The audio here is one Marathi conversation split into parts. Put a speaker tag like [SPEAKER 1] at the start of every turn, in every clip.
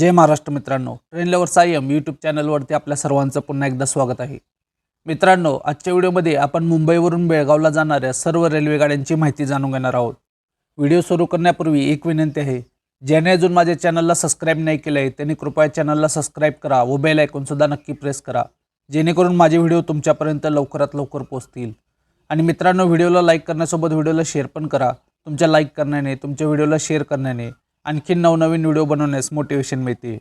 [SPEAKER 1] जय महाराष्ट्र मित्रांनो ट्रेन लवर सायम यूट्यूब चॅनलवरती आपल्या सर्वांचं पुन्हा एकदा स्वागत आहे मित्रांनो आजच्या व्हिडिओमध्ये आपण मुंबईवरून बेळगावला जाणाऱ्या सर्व रेल्वेगाड्यांची माहिती जाणून घेणार आहोत व्हिडिओ सुरू करण्यापूर्वी एक विनंती आहे ज्याने अजून माझ्या चॅनलला सबस्क्राईब नाही केलं आहे त्यांनी कृपया चॅनलला सबस्क्राईब करा व बेल ऐकूनसुद्धा नक्की प्रेस करा जेणेकरून माझे व्हिडिओ तुमच्यापर्यंत लवकरात लवकर पोहोचतील आणि मित्रांनो व्हिडिओला लाईक करण्यासोबत व्हिडिओला शेअर पण करा तुमच्या लाईक करण्याने तुमच्या व्हिडिओला शेअर करण्याने आणखी नवनवीन व्हिडिओ बनवण्यास मोटिवेशन मिळते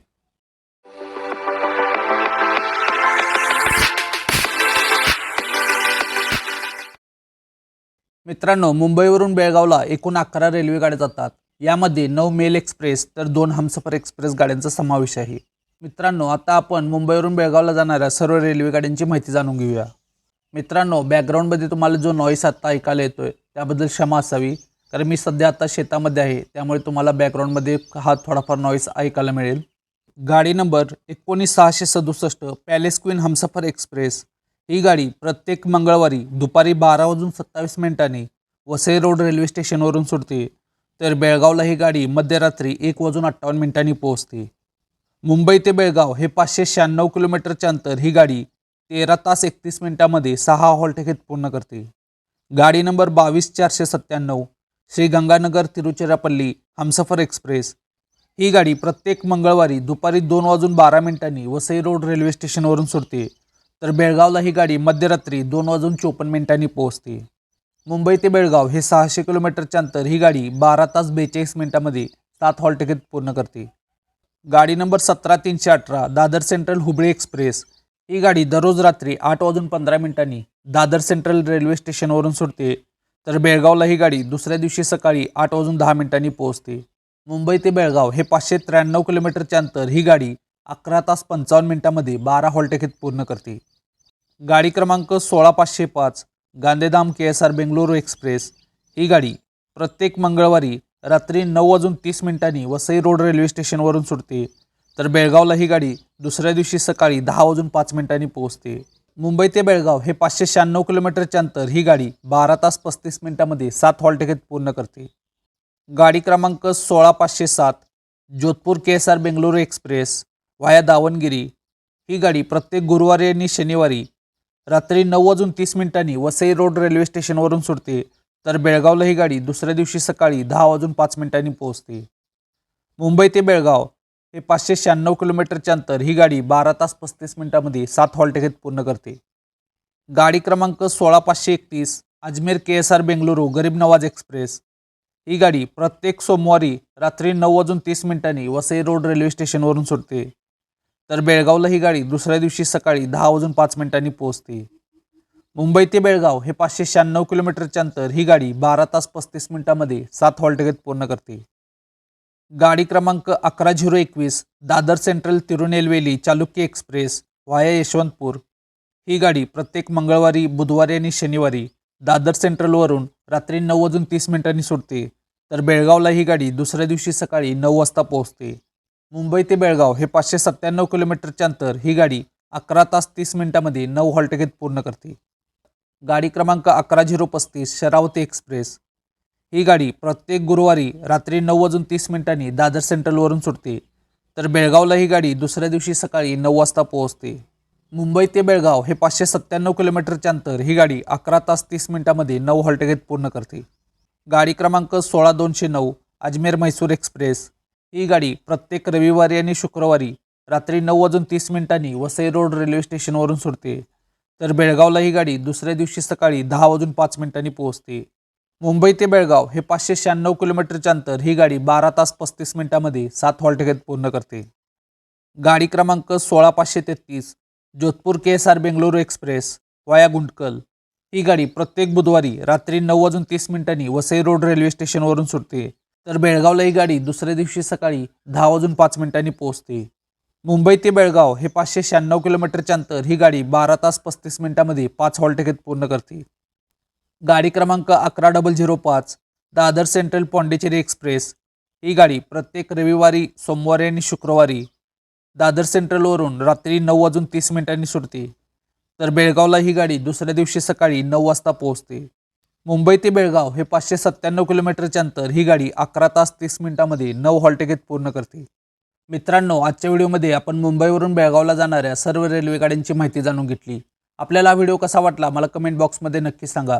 [SPEAKER 1] मित्रांनो मुंबईवरून बेळगावला एकूण अकरा रेल्वे गाड्या जातात यामध्ये नऊ मेल एक्सप्रेस तर दोन हमसफर एक्सप्रेस गाड्यांचा समावेश आहे मित्रांनो आता आपण मुंबईवरून बेळगावला जाणाऱ्या सर्व रेल्वे गाड्यांची माहिती जाणून घेऊया मित्रांनो बॅकग्राऊंडमध्ये तुम्हाला जो नॉईस आत्ता ऐकायला येतोय त्याबद्दल क्षमा असावी कारण मी सध्या आता शेतामध्ये आहे त्यामुळे तुम्हाला बॅकग्राऊंडमध्ये हा थोडाफार नॉईस ऐकायला मिळेल गाडी नंबर एकोणीस सहाशे सदुसष्ट पॅलेस क्वीन हमसफर एक्सप्रेस ही गाडी प्रत्येक मंगळवारी दुपारी बारा वाजून सत्तावीस मिनिटांनी वसई रोड रेल्वे स्टेशनवरून सुटते तर बेळगावला ही गाडी मध्यरात्री एक वाजून अठ्ठावन्न मिनिटांनी पोहोचते मुंबई ते बेळगाव हे पाचशे शहाण्णव किलोमीटरच्या अंतर ही गाडी तेरा तास एकतीस मिनिटांमध्ये सहा हॉल पूर्ण करते गाडी नंबर बावीस चारशे सत्त्याण्णव श्री गंगानगर तिरुचिरापल्ली हमसफर एक्सप्रेस ही गाडी प्रत्येक मंगळवारी दुपारी दोन वाजून बारा मिनिटांनी वसई रोड रेल्वे स्टेशनवरून सुटते तर बेळगावला ही गाडी मध्यरात्री दोन वाजून चोपन्न मिनिटांनी पोहोचते मुंबई ते बेळगाव हे सहाशे किलोमीटरच्या अंतर ही गाडी बारा तास बेचाळीस मिनिटांमध्ये सात हॉल तिकीट पूर्ण करते गाडी नंबर सतरा तीनशे अठरा दादर सेंट्रल हुबळी एक्सप्रेस ही गाडी दररोज रात्री आठ वाजून पंधरा मिनिटांनी दादर सेंट्रल रेल्वे स्टेशनवरून सुटते तर बेळगावला ही गाडी दुसऱ्या दिवशी सकाळी आठ वाजून दहा मिनिटांनी पोहोचते मुंबई ते बेळगाव हे पाचशे त्र्याण्णव किलोमीटरचे अंतर ही गाडी अकरा तास पंचावन्न मिनिटांमध्ये बारा हॉलटेकेत पूर्ण करते गाडी क्रमांक सोळा पाचशे पाच Gandhidham K S R Bengaluru express ही गाडी प्रत्येक मंगळवारी रात्री नऊ वाजून तीस मिनिटांनी वसई रोड रेल्वे स्टेशनवरून सुटते तर बेळगावला ही गाडी दुसऱ्या दिवशी सकाळी दहा वाजून पाच मिनिटांनी पोहोचते मुंबई ते बेळगाव हे पाचशे शहाण्णव किलोमीटरचे अंतर ही गाडी बारा तास पस्तीस मिनिटांमध्ये सात हॉल टिकेत पूर्ण करते गाडी क्रमांक सोळा पाचशे सात Jodhpur K S R Bengaluru express via Davangere ही गाडी प्रत्येक गुरुवारी आणि शनिवारी रात्री नऊ वाजून तीस मिनिटांनी वसई रोड रेल्वे स्टेशनवरून सुटते तर बेळगावला ही गाडी दुसऱ्या दिवशी सकाळी दहा वाजून पाच मिनिटांनी पोहोचते मुंबई ते बेळगाव हे पाचशे शहाण्णव किलोमीटरच्या अंतर ही गाडी बारा तास पस्तीस मिनिटामध्ये सात हॉल्ट घेत पूर्ण करते गाडी क्रमांक सोळा पाचशे एकतीस Ajmer K S R Bengaluru Garib Nawaz express ही गाडी प्रत्येक सोमवारी रात्री नऊ वाजून तीस मिनिटांनी वसई रोड रेल्वे स्टेशनवरून सुटते तर बेळगावला ही गाडी दुसऱ्या दिवशी सकाळी दहा वाजून पाच मिनिटांनी पोहोचते मुंबई ते बेळगाव हे पाचशे शहाण्णव किलोमीटरच्या अंतर ही गाडी बारा तास पस्तीस मिनिटांमध्ये सात हॉल्ट पूर्ण करते गाडी क्रमांक अकरा झिरो एकवीस Dadar central Tirunelveli Chalukya express via Yesvantpur ही गाडी प्रत्येक मंगळवारी बुधवारी आणि शनिवारी दादर सेंट्रलवरून रात्री नऊ वाजून तीस मिनिटांनी सुटते तर बेळगावला ही गाडी दुसऱ्या दिवशी सकाळी नऊ वाजता पोहोचते मुंबई ते बेळगाव हे पाचशे सत्त्याण्णव किलोमीटरच्या अंतर ही गाडी अकरा तास तीस मिनिटांमध्ये नऊ हॉलटिकेत पूर्ण करते गाडी क्रमांक अकरा झिरो पस्तीस शरावती एक्सप्रेस ही गाडी प्रत्येक गुरुवारी रात्री नऊ वाजून तीस मिनिटांनी दादर सेंट्रलवरून सुटते तर बेळगावला ही गाडी दुसऱ्या दिवशी सकाळी नऊ वाजता पोहोचते मुंबई ते बेळगाव हे पाचशे सत्त्याण्णव किलोमीटरच्या अंतर ही गाडी अकरा तास तीस मिनिटांमध्ये नऊ घेत पूर्ण करते गाडी क्रमांक सोळा दोनशे नऊ अजमेर मैसूर एक्सप्रेस ही गाडी प्रत्येक रविवारी आणि शुक्रवारी रात्री नऊ वाजून तीस मिनिटांनी वसई रोड रेल्वे स्टेशनवरून सुटते तर बेळगावला ही गाडी दुसऱ्या दिवशी सकाळी दहा वाजून पाच मिनिटांनी पोहोचते मुंबई ते बेळगाव हे पाचशे शहाण्णव किलोमीटरचे अंतर ही गाडी बारा तास पस्तीस मिनिटांमध्ये सात हॉलटिकेत पूर्ण करते गाडी क्रमांक सोळा पाचशे तेहतीस Jodhpur K S R Bangalore express via Guntakal ही गाडी प्रत्येक बुधवारी रात्री नऊ वाजून तीस मिनिटांनी वसई रोड रेल्वे स्टेशनवरून सुटते तर बेळगावला ही गाडी दुसऱ्या दिवशी सकाळी दहा वाजून पाच मिनिटांनी पोहोचते मुंबई ते बेळगाव हे पाचशे शहाण्णव किलोमीटरचे अंतर ही गाडी बारा तास पस्तीस मिनिटांमध्ये पाच हॉलटिकेत पूर्ण करते गाडी क्रमांक अकरा डबल झिरो पाच दादर सेंट्रल पॉंडिचेरी एक्सप्रेस ही गाडी प्रत्येक रविवारी सोमवारी आणि शुक्रवारी दादर सेंट्रलवरून रात्री नऊ वाजून तीस मिनिटांनी सुटते तर बेळगावला ही गाडी दुसऱ्या दिवशी सकाळी नऊ वाजता पोहोचते मुंबई ते बेळगाव हे पाचशे सत्त्याण्णव किलोमीटरचे अंतर ही गाडी अकरा तास तीस मिनिटांमध्ये नऊ हॉलटिकेत पूर्ण करते मित्रांनो आजच्या व्हिडिओमध्ये आपण मुंबईवरून बेळगावला जाणाऱ्या सर्व रेल्वे गाड्यांची माहिती जाणून घेतली आपल्याला हा व्हिडिओ कसा वाटला मला कमेंट बॉक्समध्ये नक्की सांगा